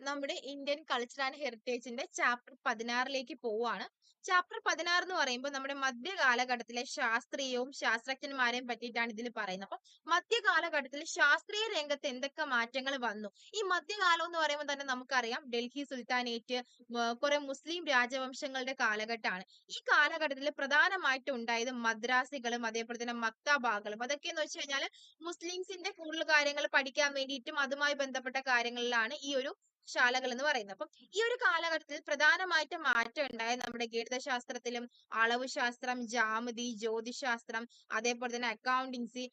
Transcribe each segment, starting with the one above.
നമ്മുടെ Indian culture and ഹെറിറ്റേജിന്റെ chapter പതിനാറിലേക്ക് പോവാണ് ചാപ്റ്റർ പതിനാറ് എന്ന് പറയുമ്പോൾ നമ്മുടെ മധ്യ കാലഘട്ടത്തിലെ ശാസ്ത്രീയവും ശാസ്ത്രജ്ഞന്മാരെയും പറ്റിയിട്ടാണ് ഇതിൽ പറയുന്നത്. അപ്പൊ മധ്യ കാലഘട്ടത്തിൽ ശാസ്ത്രീയ രംഗത്ത് എന്തൊക്കെ മാറ്റങ്ങൾ വന്നു? ഈ മധ്യകാലം എന്ന് പറയുമ്പോൾ തന്നെ നമുക്കറിയാം ഡൽഹി സുൽത്താനേറ്റ് കുറെ മുസ്ലിം രാജവംശങ്ങളുടെ കാലഘട്ടമാണ്. ഈ കാലഘട്ടത്തിൽ പ്രധാനമായിട്ട് ഉണ്ടായത് മദ്രാസികളും അതേപോലെ തന്നെ മക്താബാകളും അതൊക്കെ എന്ന് വെച്ച് കഴിഞ്ഞാൽ മുസ്ലിംസിന്റെ കൂടുതൽ കാര്യങ്ങൾ പഠിക്കാൻ വേണ്ടിയിട്ടും അതുമായി ബന്ധപ്പെട്ട കാര്യങ്ങളിലാണ് ഈ ഒരു ശാലകൾ എന്ന് പറയുന്നത്. അപ്പം ഈ ഒരു കാലഘട്ടത്തിൽ പ്രധാനമായിട്ട് മാറ്റം ഉണ്ടായ നമ്മുടെ ഗണിതശാസ്ത്രത്തിലും അളവ് ശാസ്ത്രം ജാമിതി ജ്യോതിശാസ്ത്രം അതേപോലെ തന്നെ അക്കൗണ്ടിങ്സി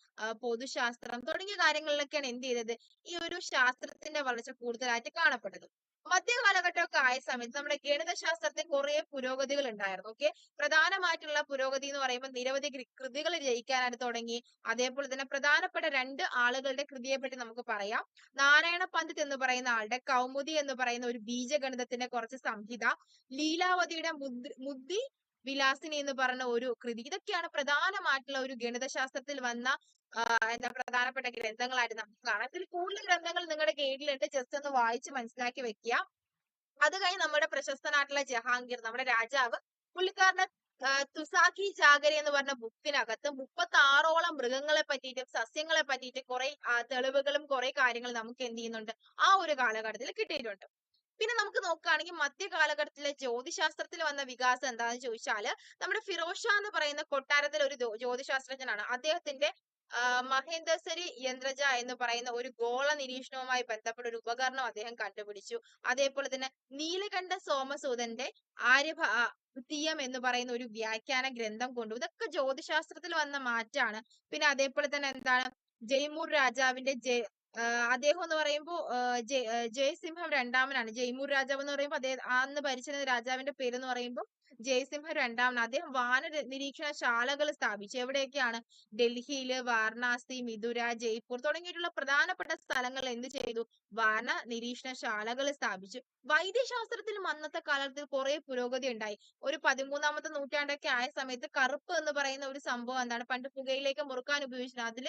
പൊതുശാസ്ത്രം തുടങ്ങിയ കാര്യങ്ങളിലൊക്കെയാണ് എന്ത് ചെയ്തത്? ഈ ഒരു ശാസ്ത്രത്തിന്റെ വളർച്ച കൂടുതലായിട്ട് കാണപ്പെട്ടത് മധ്യകാലഘട്ടമൊക്കെ ആയ സമയത്ത് നമ്മുടെ ഗണിതശാസ്ത്രത്തിൽ കുറെ പുരോഗതികൾ ഉണ്ടായിരുന്നു ഓക്കെ പ്രധാനമായിട്ടുള്ള പുരോഗതി എന്ന് പറയുമ്പോൾ നിരവധി കൃതികൾ രചിക്കാനായിട്ട് തുടങ്ങി. അതേപോലെ തന്നെ പ്രധാനപ്പെട്ട രണ്ട് ആളുകളുടെ കൃതിയെ പറ്റി നമുക്ക് പറയാം. നാരായണ പണ്ഡിറ്റ് എന്ന് പറയുന്ന ആളുടെ കൗമുദി എന്ന് പറയുന്ന ഒരു ബീജഗണിതത്തിന്റെ കുറച്ച് സംഹിത ലീലാവതിയുടെ മുദ്രി വിലാസിനി എന്ന് പറഞ്ഞ ഒരു കൃതി. ഇതൊക്കെയാണ് പ്രധാനമായിട്ടുള്ള ഒരു ഗണിതശാസ്ത്രത്തിൽ വന്ന എന്താ പ്രധാനപ്പെട്ട ഗ്രന്ഥങ്ങളായിട്ട് നമുക്ക് കാണാം. ഇതിൽ കൂടുതൽ ഗ്രന്ഥങ്ങൾ നിങ്ങളുടെ കീഴിലുണ്ട്. ജസ്റ്റ് ഒന്ന് വായിച്ച് മനസ്സിലാക്കി വെക്കുക. അത് കഴിഞ്ഞ് നമ്മുടെ പ്രശസ്തനായിട്ടുള്ള ജഹാംഗീർ നമ്മുടെ രാജാവ് പുള്ളിക്കാരനെ തുസാഖി ജാഗരി എന്ന് പറഞ്ഞ ബുക്കിനകത്ത് മുപ്പത്തി ആറോളം മൃഗങ്ങളെ പറ്റിയിട്ടും സസ്യങ്ങളെ പറ്റിയിട്ട് കുറെ തെളിവുകളും കുറെ കാര്യങ്ങളും നമുക്ക് എന്ത് ചെയ്യുന്നുണ്ട് ആ ഒരു കാലഘട്ടത്തിൽ കിട്ടിയിട്ടുണ്ട്. പിന്നെ നമുക്ക് നോക്കുകയാണെങ്കിൽ മധ്യ കാലഘട്ടത്തിലെ ജ്യോതിശാസ്ത്രത്തിൽ വന്ന വികാസം എന്താണെന്ന് ചോദിച്ചാൽ നമ്മുടെ ഫിറോഷ എന്ന് പറയുന്ന കൊട്ടാരത്തിലെ ഒരു ജ്യോതിശാസ്ത്രജ്ഞനാണ്. അദ്ദേഹത്തിന്റെ മഹേന്ദ്രസരി യന്ത്രജ എന്ന് പറയുന്ന ഒരു ഗോള നിരീക്ഷണവുമായി ബന്ധപ്പെട്ട ഒരു ഉപകരണം അദ്ദേഹം കണ്ടുപിടിച്ചു. അതേപോലെ തന്നെ നീലകണ്ഠ സോമസൂദന്റെ ആര്യഭ തീയം എന്ന് പറയുന്ന ഒരു വ്യാഖ്യാന ഗ്രന്ഥം കൊണ്ടു. ഇതൊക്കെ ജ്യോതിശാസ്ത്രത്തിൽ വന്ന മാറ്റാണ്. പിന്നെ അതേപോലെ തന്നെ എന്താണ്? ജയ്മൂർ രാജാവിന്റെ അദ്ദേഹം എന്ന് പറയുമ്പോൾ ജയസിംഹം രണ്ടാമനാണ്. ജയ്മൂർ രാജാവ് എന്ന് പറയുമ്പോൾ അദ്ദേഹം അന്ന് ഭരിച്ചിരുന്ന രാജാവിന്റെ പേര് എന്ന് പറയുമ്പോൾ ജയസിംഹ രണ്ടാമൻ അദ്ദേഹം വാന നിരീക്ഷണ ശാലകൾ സ്ഥാപിച്ചു. എവിടെയൊക്കെയാണ്? ഡൽഹിയിൽ വാരണാസി മിഥുര ജയ്പൂർ തുടങ്ങിയിട്ടുള്ള പ്രധാനപ്പെട്ട സ്ഥലങ്ങൾ എന്ത് ചെയ്തു? വാന നിരീക്ഷണ ശാലകൾ സ്ഥാപിച്ചു. വൈദ്യശാസ്ത്രത്തിലും അന്നത്തെ കാലത്തിൽ കുറെ പുരോഗതി ഉണ്ടായി. ഒരു പതിമൂന്നാമത്തെ നൂറ്റാണ്ടൊക്കെ ആയ സമയത്ത് കറുപ്പ് എന്ന് പറയുന്ന ഒരു സംഭവം എന്താണ്? പണ്ട് പുകയിലേക്ക് മുറുക്കാൻ ഉപയോഗിച്ചിരുന്നത് അതിൽ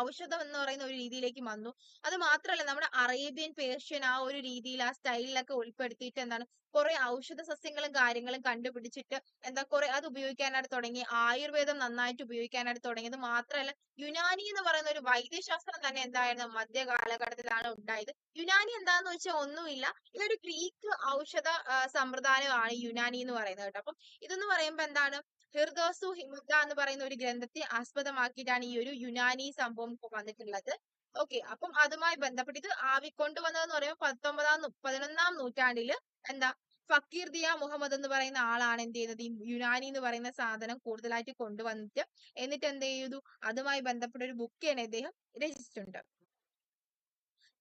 ഔഷധം എന്ന് പറയുന്ന ഒരു രീതിയിലേക്ക് വന്നു. അത് മാത്രമല്ല നമ്മുടെ അറേബ്യൻ പേർഷ്യൻ ആ ഒരു രീതിയിൽ ആ സ്റ്റൈലിലൊക്കെ ഉൾപ്പെടുത്തിയിട്ട് എന്താണ് കുറെ ഔഷധ സസ്യങ്ങളും കാര്യങ്ങളും കണ്ടുപിടിച്ചിട്ട് എന്താ കുറെ അത് ഉപയോഗിക്കാനായിട്ട് തുടങ്ങി. ആയുർവേദം നന്നായിട്ട് ഉപയോഗിക്കാനായിട്ട് തുടങ്ങിയത് മാത്രമല്ല യുനാനി എന്ന് പറയുന്ന ഒരു വൈദ്യശാസ്ത്രം തന്നെ എന്തായിരുന്നു മധ്യ കാലഘട്ടത്തിലാണ് ഉണ്ടായത്. യുനാനി എന്താന്ന് വെച്ചാൽ ഒന്നുമില്ല ഇതൊരു ഗ്രീക്ക് ഔഷധ സമ്പ്രദായമാണ് യുനാനി എന്ന് പറയുന്നത് കേട്ടോ. അപ്പം ഇതെന്ന് പറയുമ്പോൾ എന്താണ് ഹിർദോസു ഹിമുദ എന്ന് പറയുന്ന ഒരു ഗ്രന്ഥത്തെ ആസ്പദമാക്കിയിട്ടാണ് ഈ ഒരു യുനാനി സംഭവം വന്നിട്ടുള്ളത്. ഓക്കെ അപ്പം അതുമായി ബന്ധപ്പെട്ട് ഇത് ആവിക്കൊണ്ടുവന്നതെന്ന് പറയുമ്പോൾ പത്തൊമ്പതാം പതിനൊന്നാം നൂറ്റാണ്ടിൽ എന്താ ഫക്കീർ ദിയ മുഹമ്മദ് എന്ന് പറയുന്ന ആളാണ് എന്ത് ചെയ്യുന്നത്? ഈ യുനാനി എന്ന് പറയുന്ന സാധനം കൂടുതലായിട്ട് കൊണ്ടുവന്നിട്ട് എന്നിട്ട് എന്ത് ചെയ്തു? അതുമായി ബന്ധപ്പെട്ട ഒരു ബുക്ക് തന്നെ അദ്ദേഹം രചിച്ചിട്ടുണ്ട്.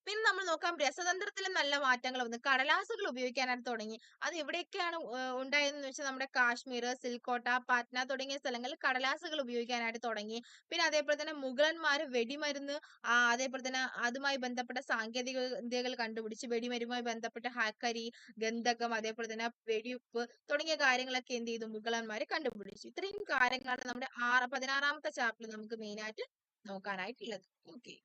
പിന്നെ നമ്മൾ നോക്കാം രസതന്ത്രത്തിലും നല്ല മാറ്റങ്ങൾ വന്നു. കടലാസുകൾ ഉപയോഗിക്കാനായിട്ട് തുടങ്ങി. അത് എവിടെയൊക്കെയാണ് ഉണ്ടായതെന്ന് വെച്ചാൽ നമ്മുടെ കാശ്മീർ സിൽക്കോട്ട പാറ്റ്ന തുടങ്ങിയ സ്ഥലങ്ങളിൽ കടലാസുകൾ ഉപയോഗിക്കാനായിട്ട് തുടങ്ങി. പിന്നെ അതേപോലെ തന്നെ മുഗളന്മാർ വെടിമരുന്ന് അതേപോലെ തന്നെ അതുമായി ബന്ധപ്പെട്ട സാങ്കേതിക വിദ്യകൾ കണ്ടുപിടിച്ച് വെടിമരുന്നുമായി ബന്ധപ്പെട്ട ഹാക്കരി ഗന്ധകം അതേപോലെ തന്നെ വെടിയുപ്പ് തുടങ്ങിയ കാര്യങ്ങളൊക്കെ എന്ത് ചെയ്തു? മുഗളന്മാർ കണ്ടുപിടിച്ചു. ഇത്രയും കാര്യങ്ങളാണ് നമ്മുടെ ആറ് പതിനാറാമത്തെ ചാപ്റ്ററിൽ നമുക്ക് മെയിൻ ആയിട്ട് നോക്കാനായിട്ടുള്ളത്. ഓക്കെ